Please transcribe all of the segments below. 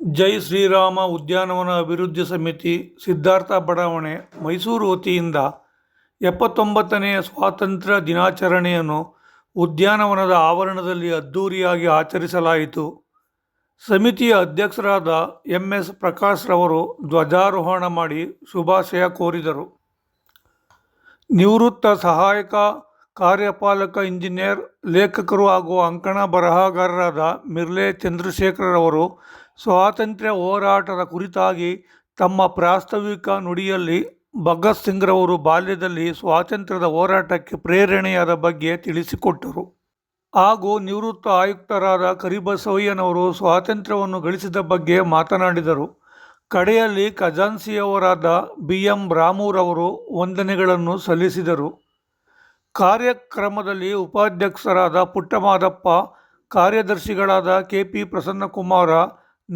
ಜೈ ಶ್ರೀರಾಮ ಉದ್ಯಾನವನ ಅಭಿವೃದ್ಧಿ ಸಮಿತಿ ಸಿದ್ಧಾರ್ಥ ಬಡಾವಣೆ ಮೈಸೂರು ವತಿಯಿಂದ ಎಪ್ಪತ್ತೊಂಬತ್ತನೆಯ ಸ್ವಾತಂತ್ರ್ಯ ದಿನಾಚರಣೆಯನ್ನು ಉದ್ಯಾನವನದ ಆವರಣದಲ್ಲಿ ಅದ್ಧೂರಿಯಾಗಿ ಆಚರಿಸಲಾಯಿತು. ಸಮಿತಿಯ ಅಧ್ಯಕ್ಷರಾದ ಎಂ ಎಸ್ ಪ್ರಕಾಶ್ ರವರು ಧ್ವಜಾರೋಹಣ ಮಾಡಿ ಶುಭಾಶಯ ಕೋರಿದರು. ನಿವೃತ್ತ ಸಹಾಯಕ, ಕಾರ್ಯಪಾಲಕ, ಇಂಜಿನಿಯರ್, ಲೇಖಕರು ಹಾಗೂ ಅಂಕಣ ಬರಹಗಾರರಾದ ಮಿರ್ಲೆ ಚಂದ್ರಶೇಖರರವರು ಸ್ವಾತಂತ್ರ್ಯ ಹೋರಾಟದ ಕುರಿತಾಗಿ ತಮ್ಮ ಪ್ರಾಸ್ತಾವಿಕ ನುಡಿಯಲ್ಲಿ ಭಗತ್ ಸಿಂಗ್ರವರು ಬಾಲ್ಯದಲ್ಲಿ ಸ್ವಾತಂತ್ರ್ಯದ ಹೋರಾಟಕ್ಕೆ ಪ್ರೇರಣೆಯಾದ ಬಗ್ಗೆ ತಿಳಿಸಿಕೊಟ್ಟರು. ಹಾಗೂ ನಿವೃತ್ತ ಆಯುಕ್ತರಾದ ಕರಿಬಸವಯ್ಯನವರು ಸ್ವಾತಂತ್ರ್ಯವನ್ನು ಗಳಿಸಿದ ಬಗ್ಗೆ ಮಾತನಾಡಿದರು. ಕಡೆಯಲ್ಲಿ ಖಜಾನ್ಸಿಯವರಾದ ಬಿ ಎಂ ರಾಮೂರವರು ವಂದನೆಗಳನ್ನು ಸಲ್ಲಿಸಿದರು. ಕಾರ್ಯಕ್ರಮದಲ್ಲಿ ಉಪಾಧ್ಯಕ್ಷರಾದ ಪುಟ್ಟಮಾದಪ್ಪ, ಕಾರ್ಯದರ್ಶಿಗಳಾದ K P Prasannakumara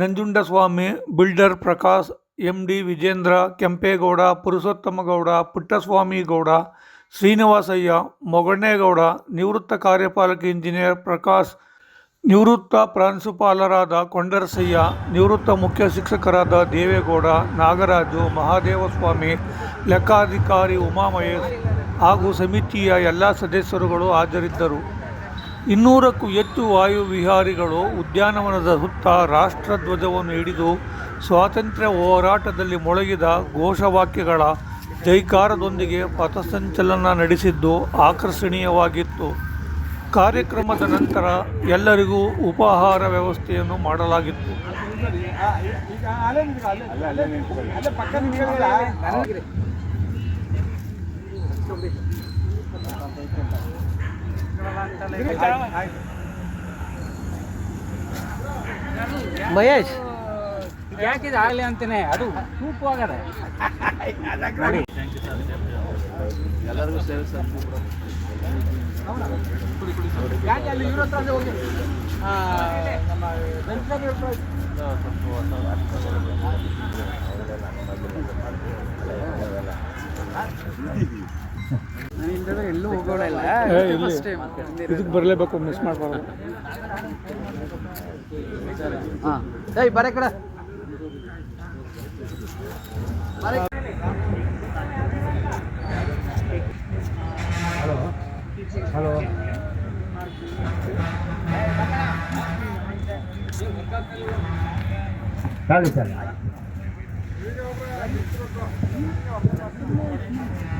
Nanjundaswamy, builder Prakash M D Vijendra, Kempegowda, Purushothamagowda Puttaswamy Gowda Srinivasaiah Moganegowda ನಿವೃತ್ತ ಕಾರ್ಯಪಾಲಕ ಇಂಜಿನಿಯರ್ ಪ್ರಕಾಶ್, ನಿವೃತ್ತ ಪ್ರಾಂಶುಪಾಲರಾದ ಕೊಂಡರಸಯ್ಯ, ನಿವೃತ್ತ ಮುಖ್ಯ ಶಿಕ್ಷಕರಾದ ದೇವೇಗೌಡ, ನಾಗರಾಜು, ಮಹಾದೇವಸ್ವಾಮಿ, ಲೆಕ್ಕಾಧಿಕಾರಿ ಉಮಾಮಹೇಶ್ ಹಾಗೂ ಸಮಿತಿಯ ಎಲ್ಲ ಸದಸ್ಯರುಗಳು ಹಾಜರಿದ್ದರು. ಇನ್ನೂರಕ್ಕೂ ಹೆಚ್ಚು ವಾಯುವಿಹಾರಿಗಳು ಉದ್ಯಾನವನದ ಸುತ್ತ ರಾಷ್ಟ್ರಧ್ವಜವನ್ನು ಹಿಡಿದು ಸ್ವಾತಂತ್ರ್ಯ ಹೋರಾಟದಲ್ಲಿ ಮೊಳಗಿದ ಘೋಷವಾಕ್ಯಗಳ ಜೈಕಾರದೊಂದಿಗೆ ಪಥಸಂಚಲನ ನಡೆಸಿದ್ದು ಆಕರ್ಷಣೀಯವಾಗಿತ್ತು. ಕಾರ್ಯಕ್ರಮದ ನಂತರ ಎಲ್ಲರಿಗೂ ಉಪಹಾರ ವ್ಯವಸ್ಥೆಯನ್ನು ಮಾಡಲಾಗಿತ್ತು. ಮಹೇಶ್. ಯಾಕಿದ ಆಗಲಿ ಅಂತಾನೆ? ಅದು ಸೂಪು ಆಗದೆ. ಎಲ್ಲರಿಗೂ ಸೇವೆ ಸರ್. ಯಾಕೆ ಅಲ್ಲಿ ಇವ್ರ ಹತ್ರ ಅಂದ್ರೆ ಹೋಗಿ? ಆ, ನಮ್ಮ ವೆಂಕಟೇಶ್ವರ ಎಲ್ಲೂ ಹೋಗೋಲ್ಲ ಇದಕ್ಕೆ ಬರಲೇಬೇಕು ಮಿಸ್ ಮಾಡಬಾರ್ದು ಹಾಂ. ಏಯ್ ಬರ ಕಡೆ. ಹಲೋ. ಹಲೋ. ಸರಿ ಸರ್.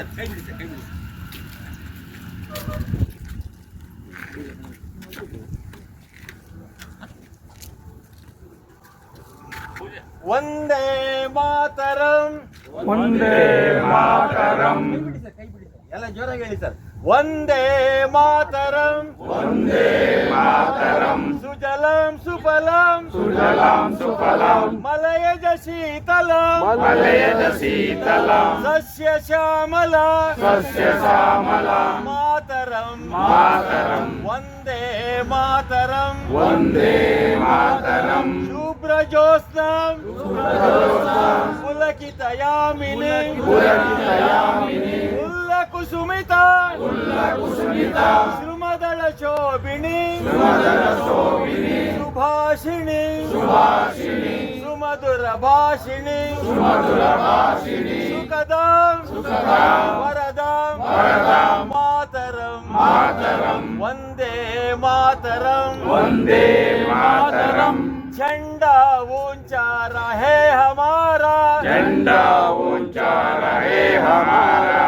சார் கைப்பிடி சார் கைப்பிடி வந்தே மாதரம். வந்தே மாதரம். எல்லாம் ஜோராக எழுதி சார். வந்தே மாதரம். வந்தே மாதரம். சுஜலாம் சுபலாம் சுஜலாம் சுபலாம் மலையஜ சீதலம் மலையஜ சீதலம் சஸ்ய சாமலா சஸ்ய சாமலா மாதரம் மாதரம் வந்தே மாதரம் வந்தே மாதரம் சுப்ரஜோஸ்னம் சுப்ரஜோஸ்னம் புலகிதயாமினி புலகிதயாமினி உல்ல குசுமிதா உல்ல குசுமிதா सुमदलशोभिनी सुमदलशोभिनी सुभाषिणी। सुभाषिणी। सुमधुरभाषिणी। सुमधुरभाषिणी। सुखदां। सुखदां। वरदां। वरदां। मातरम। मातरम। वंदे मातरम। वंदे मातरम। झंडा ऊँचा रहे हमारा। झंडा ऊँचा रहे हमारा।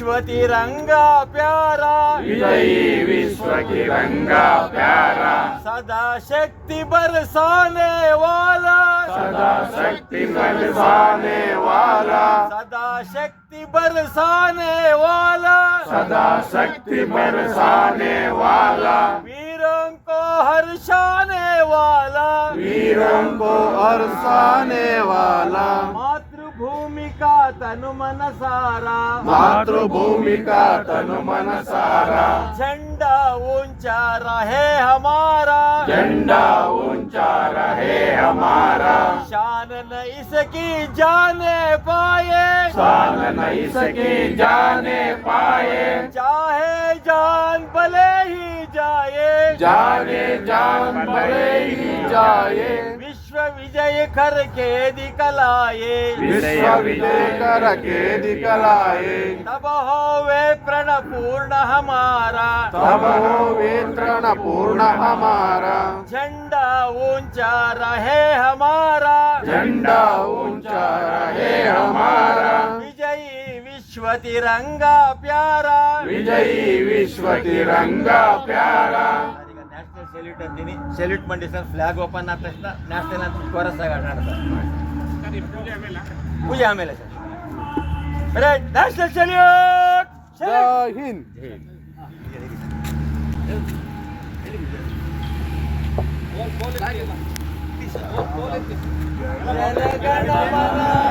विश्व तिरंगा प्यारा विजयी विश्व तिरंगा प्यारा सदा शक्ति बरसाने वाला सदा शक्ति बरसाने वाला सदा शक्ति बरसाने वाला सदा शक्ति बरसाने वाला वीरों को हर्षाने वाला वीरों को हरसाने वाला तनु मन सारा मातृभूमि का तनु मन सारा झंडा ऊँचा रहे हमारा। झंडा ऊँचा रहे हमारा। शान न इसकी जाने पाए। शान नहीं सके जाने पाए। चाहे जान भले ही जाए। जाने जान भले ही जाए। विजय करके दिखलाए विश्व विजय करके दिखलाए तब हो वे प्रण पूर्ण हमारा। तब हो वे प्रण पूर्ण हमारा। झंडा ऊँचा रहे हमारा। झंडा ऊँचा रहे हमारा। विजयी विश्व तिरंगा प्यारा। विजयी विश्व तिरंगा प्यारा। ಸೆಲ್ಯೂಟ್ ಅಂತೀನಿ ಸೆಲ್ಯೂಟ್ ಮಾಡಿ ಸರ್ ಫ್ಲಾಗ್ ಓಪನ್ ಆದ ತಕ್ಷಣ ನ್ಯಾಷನಲ್ ಅಂತ ಕೋರಸ್ ಆಗಿ ಆಡ್ತಾರೆ ಪೂಜೆ ಆಮೇಲೆ ಸರ್ ರೈಟ್ ನ್ಯಾಷನಲ್ ಸೆಲ್ಯೂಟ್ ಜೈ ಹಿಂದ್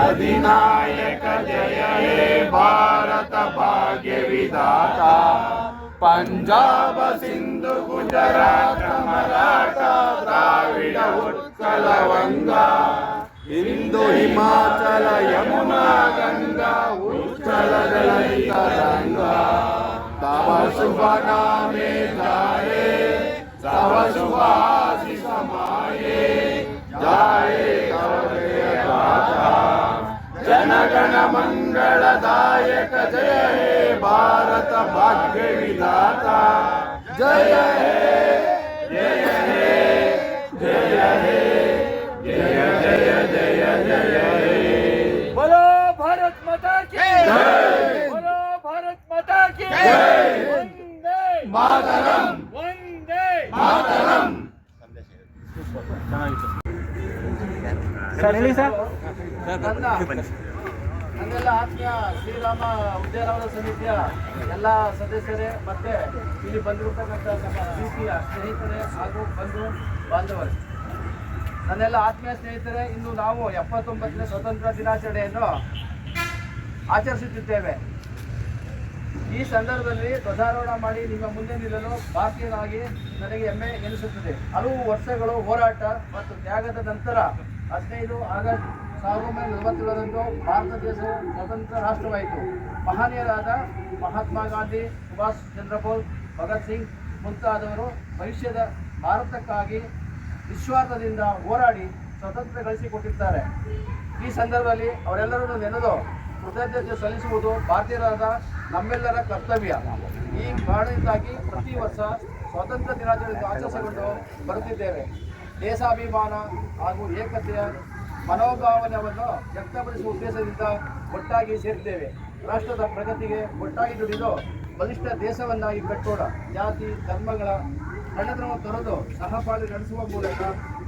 अधिनायक जय हे भारत भाग्य विधाता పంజాబ సింధు గుజరాత మరాఠా ద్రావిడ ఉత్కల వంగ. హిందూ హిమాచల యమునా గంగా ఉత్కల జల తరంగా శుభనామే जय हे जय हे जय हे जय जय जय जय हे बोलो भारत माता की जय। बोलो भारत माता की जय। वंदे मातरम वंदे मातरम ಸರ್ ಹೇಳಿ ಸರ್ ನನ್ನೆಲ್ಲ ಆತ್ಮೀಯ ಶ್ರೀರಾಮ ಉದ್ಯಾನವನ ಸಮಿತಿಯ ಎಲ್ಲ ಸದಸ್ಯರೇ, ಮತ್ತೆ ಇಲ್ಲಿ ಬಂದಿರತಕ್ಕಂಥ ನಮ್ಮ ಪ್ರೀತಿಯ ಸ್ನೇಹಿತರೇ ಹಾಗೂ ಬಂಧು ಬಾಂಧವರು. ನನ್ನೆಲ್ಲ ಆತ್ಮೀಯ ಸ್ನೇಹಿತರೆ, ಇಂದು ನಾವು ಎಪ್ಪತ್ತೊಂಬತ್ತನೇ ಸ್ವತಂತ್ರ ದಿನಾಚರಣೆಯನ್ನು ಆಚರಿಸುತ್ತಿದ್ದೇವೆ. ಈ ಸಂದರ್ಭದಲ್ಲಿ ಧ್ವಜಾರೋಹಣ ಮಾಡಿ ನಿಮ್ಮ ಮುಂದೆ ನಿಲ್ಲಲು ಭಾರತೀಯನಾಗಿ ನನಗೆ ಹೆಮ್ಮೆ ಎನಿಸುತ್ತದೆ. ಹಲವು ವರ್ಷಗಳು ಹೋರಾಟ ಮತ್ತು ತ್ಯಾಗದ ನಂತರ ಹದಿನೈದು ಆಗಸ್ಟ್ ಸಾವಿರದ ಒಂಬೈನೂರ ನಲವತ್ತೇಳರಂದು ಭಾರತ ದೇಶವು ಸ್ವತಂತ್ರ ರಾಷ್ಟ್ರವಾಯಿತು. ಮಹನೀಯರಾದ ಮಹಾತ್ಮ ಗಾಂಧಿ, ಸುಭಾಷ್ ಚಂದ್ರ ಬೋಸ್, ಭಗತ್ ಸಿಂಗ್ ಮುಂತಾದವರು ಭವಿಷ್ಯದ ಭಾರತಕ್ಕಾಗಿ ನಿಸ್ವಾರ್ಥದಿಂದ ಹೋರಾಡಿ ಸ್ವತಂತ್ರ ಗಳಿಸಿಕೊಟ್ಟಿದ್ದಾರೆ. ಈ ಸಂದರ್ಭದಲ್ಲಿ ಅವರೆಲ್ಲರನ್ನು ನೆನೆದು ಕೃತಜ್ಞತೆ ಸಲ್ಲಿಸುವುದು ಭಾರತೀಯರಾದ ನಮ್ಮೆಲ್ಲರ ಕರ್ತವ್ಯ. ಈ ಕಾರಣದಿಂದಾಗಿ ಪ್ರತಿ ವರ್ಷ ಸ್ವಾತಂತ್ರ್ಯ ದಿನಾಚರಣೆ ಆಚರಿಸಿಕೊಂಡು ಬರುತ್ತಿದ್ದೇವೆ. ದೇಶಾಭಿಮಾನ ಹಾಗೂ ಏಕತೆಯ ಮನೋಭಾವನೆಯನ್ನು ವ್ಯಕ್ತಪಡಿಸುವ ಉದ್ದೇಶದಿಂದ ಒಟ್ಟಾಗಿ ಸೇರಿದ್ದೇವೆ ರಾಷ್ಟ್ರದ ಪ್ರಗತಿಗೆ ಒಟ್ಟಾಗಿ ದುಡಿದು ಬಲಿಷ್ಠ ದೇಶವನ್ನಾಗಿ ಕಟ್ಟೋಣ. ಜಾತಿ, ಧರ್ಮಗಳ ಕಳ್ಳತನವನ್ನು ತೊರೆದು ಸಹಪಾಲು ನಡೆಸುವ ಮೂಲಕ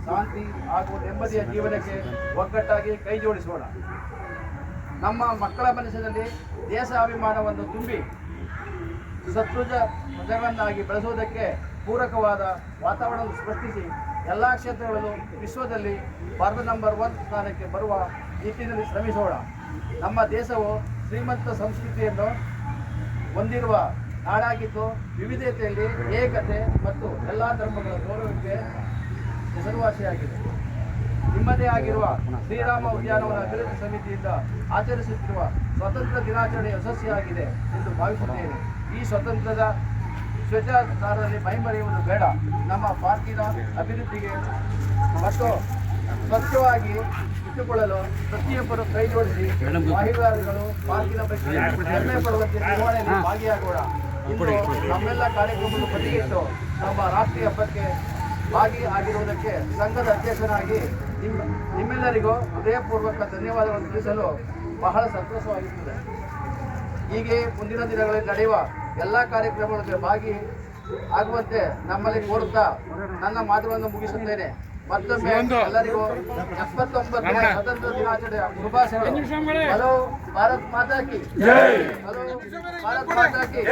ಶಾಂತಿ ಹಾಗೂ ನೆಮ್ಮದಿಯ ಜೀವನಕ್ಕೆ ಒಗ್ಗಟ್ಟಾಗಿ ಕೈ ಜೋಡಿಸೋಣ. ನಮ್ಮ ಮಕ್ಕಳ ಮನಸ್ಸಿನಲ್ಲಿ ದೇಶಾಭಿಮಾನವನ್ನು ತುಂಬಿ ಸತ್ರುಜ ಪ್ರಜಗಳನ್ನಾಗಿ ಬೆಳೆಸುವುದಕ್ಕೆ ಪೂರಕವಾದ ವಾತಾವರಣವನ್ನು ಸೃಷ್ಟಿಸಿ ಎಲ್ಲ ಕ್ಷೇತ್ರಗಳಲ್ಲೂ ವಿಶ್ವದಲ್ಲಿ ಭಾರತ ನಂಬರ್ ಒನ್ ಸ್ಥಾನಕ್ಕೆ ಬರುವ ನಿಟ್ಟಿನಲ್ಲಿ ಶ್ರಮಿಸೋಣ. ನಮ್ಮ ದೇಶವು ಶ್ರೀಮಂತ ಸಂಸ್ಕೃತಿಯನ್ನು ಹೊಂದಿರುವ ನಾಡಾಗಿದ್ದು ವಿವಿಧತೆಯಲ್ಲಿ ಏಕತೆ ಮತ್ತು ಎಲ್ಲ ಧರ್ಮಗಳ ಗೌರವಕ್ಕೆ ಹೆಸರುವಾಸಿಯಾಗಿದೆ. ನಿಮ್ಮದೇ ಆಗಿರುವ ಶ್ರೀರಾಮ ಉದ್ಯಾನವನ ಅಭಿವೃದ್ಧಿ ಸಮಿತಿಯಿಂದ ಆಚರಿಸುತ್ತಿರುವ ಸ್ವತಂತ್ರ ದಿನಾಚರಣೆ ಯಶಸ್ವಿಯಾಗಿದೆ ಎಂದು ಭಾವಿಸುತ್ತೇನೆ. ಈ ಸ್ವತಂತ್ರದ ಶ್ವೇತಾಚಾರದಲ್ಲಿ ಮೈಮರೆಯುವುದು ಬೇಡ. ನಮ್ಮ ಪಾರ್ಕಿನ ಅಭಿವೃದ್ಧಿಗೆ ಮತ್ತು ಸ್ವಚ್ಛವಾಗಿ ಇಟ್ಟುಕೊಳ್ಳಲು ಪ್ರತಿಯೊಬ್ಬರು ಕೈ ಜೋಡಿಸಿ. ಮಾಹಿತಿಗಾರಗಳು ಪಾರ್ಕಿನ ಬಗ್ಗೆ ಹೆಮ್ಮೆ ಪಡುವಂತೆ ನಿರ್ವಹಣೆಯಲ್ಲಿ ಭಾಗಿಯಾಗೋಣ. ಇಂದು ನಮ್ಮೆಲ್ಲ ಕಾರ್ಯಕ್ರಮವನ್ನು ಪ್ರತಿಯಿಟ್ಟು ನಮ್ಮ ರಾಷ್ಟ್ರೀಯ ಹಬ್ಬಕ್ಕೆ ಭಾಗಿ ಆಗಿರುವುದಕ್ಕೆ ಸಂಘದ ಅಧ್ಯಕ್ಷನಾಗಿ ನಿಮ್ಮ ನಿಮ್ಮೆಲ್ಲರಿಗೂ ಹೃದಯಪೂರ್ವಕ ಧನ್ಯವಾದಗಳನ್ನು ತಿಳಿಸಲು ಬಹಳ ಸಂತೋಷವಾಗಿರುತ್ತದೆ. ಹೀಗೆ ಮುಂದಿನ ದಿನಗಳಲ್ಲಿ ನಡೆಯುವ ಎಲ್ಲ ಕಾರ್ಯಕ್ರಮಗಳಲ್ಲಿ ಭಾಗಿ ಆಗುವಂತೆ ನಮ್ಮಲ್ಲಿ ಕೋರುತ್ತಾ ನನ್ನ ಮಾತುಗಳನ್ನು ಮುಗಿಸುತ್ತೇನೆ. ಮತ್ತೊಮ್ಮೆ ಎಲ್ಲರಿಗೂ ಎಪ್ಪತ್ತೊಂಬತ್ತನೇ ಸ್ವತಂತ್ರ ದಿನಾಚರಣೆಯ ಶುಭಾಶಯಗಳು. ಹಲೋ ಭಾರತ್ ಮಾತಾಕಿ ಹಲೋ ಭಾರತ್ ಮಾತಾ ಕಿ.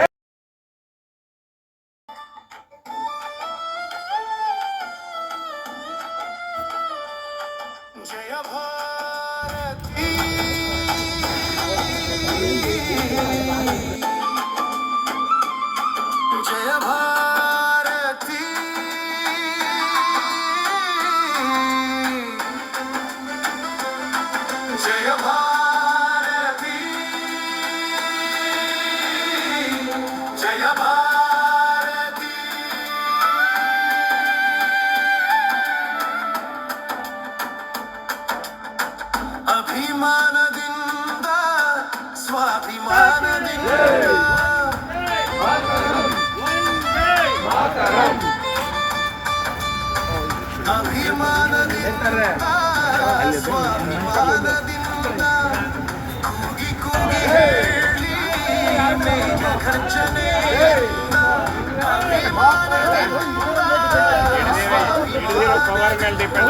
पवार मेल डिपेंड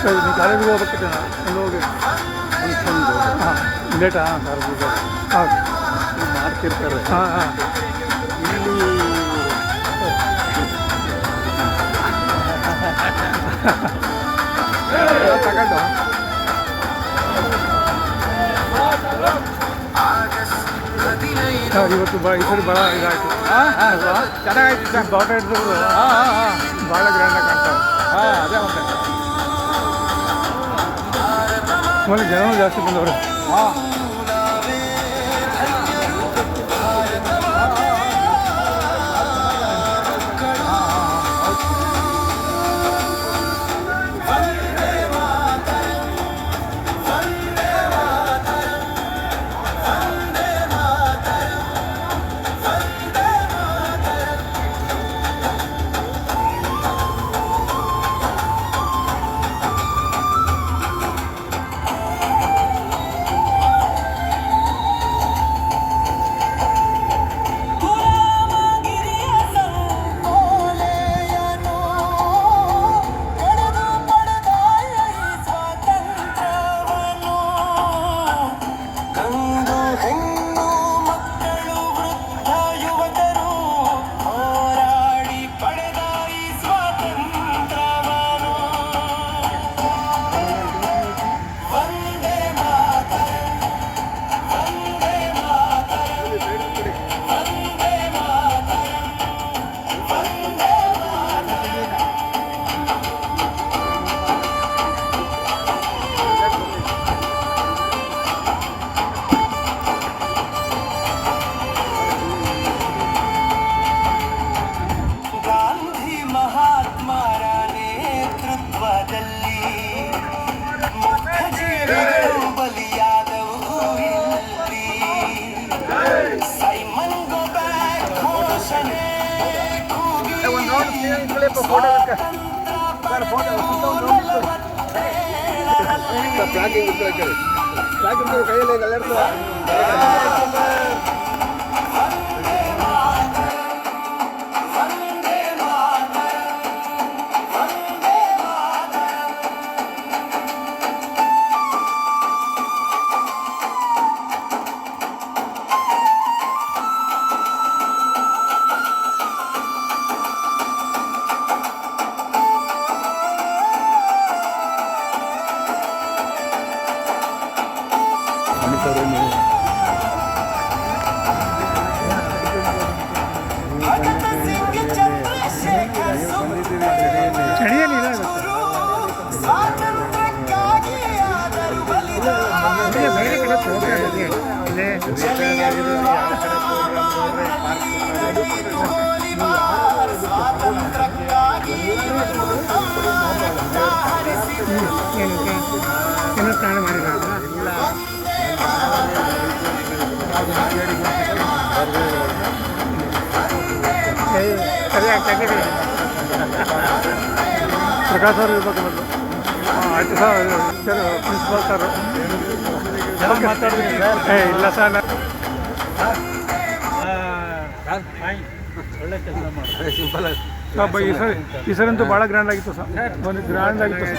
சரி நீ ಲೇಟಾ ಹಾಂ ಮಾಡ್ತಿರ್ತಾರೆ. ಹಾಂ ಹಾಂ. ತಗೊಂಡು. ಸರ್ ಇವತ್ತು ಬಾ ಈ ಸರಿ ಭಾಳ ಇದಾಯಿತು. ಚೆನ್ನಾಗಾಯ್ತು ಸರ್. ಬಾಟ ಹಿಡಿದವರು ಹಾಂ ಹಾಂ ಹಾಂ. ಭಾಳ ಗ್ರ್ಯಾಂಡಾಗಿ ಕಾಣ್ತಾರೆ ಹಾಂ ಅದೇ ಮತ್ತೆ. ಆಮೇಲೆ ಜನರು ಜಾಸ್ತಿ ಬಂದವರು. 啊。que cayó அனுத்தரும் என்ன ஸ்நானம் ಸರಿಯಾಗಿ ಪ್ರಕಾಶ್ ಅವ್ರು ಇರ್ಬೇಕು ಮೊದಲು. ಆಯ್ತು ಸರ್ ಸರ್ ಪ್ರಿನ್ಸಿಪಾಲ್ ಸರ್. ಏ ಇಲ್ಲ ಸರ್ ನಾ- ಸಿಂಪಲ್ ಸರ್ ಈ ಸರಿ ಈ ಸರಿ ಅಂತೂ ಭಾಳ ಗ್ರ್ಯಾಂಡ್ ಆಗಿತ್ತು ಸರ್. ಒಂದು ಗ್ರ್ಯಾಂಡ್ ಆಗಿತ್ತು ಸರ್.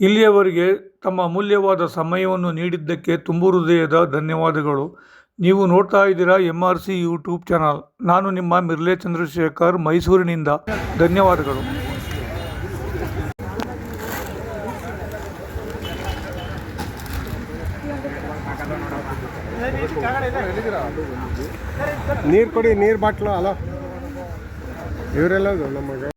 ಇಲ್ಲಿಯವರೆಗೆ ತಮ್ಮ ಅಮೂಲ್ಯವಾದ ಸಮಯವನ್ನು ನೀಡಿದ್ದಕ್ಕೆ ತುಂಬು ಹೃದಯದ ಧನ್ಯವಾದಗಳು. ನೀವು ನೋಡ್ತಾ ಇದ್ದೀರಾ M R C YouTube channel. ನಾನು ನಿಮ್ಮ ಮಿರ್ಲೆ ಚಂದ್ರಶೇಖರ್, ಮೈಸೂರಿನಿಂದ. ಧನ್ಯವಾದಗಳು. ನೀರು ಕೊಡಿ, ನೀರು ಬಾಟ್ಲು, ಅಲೋ. ಇವರೆಲ್ಲ ನಮಗೆ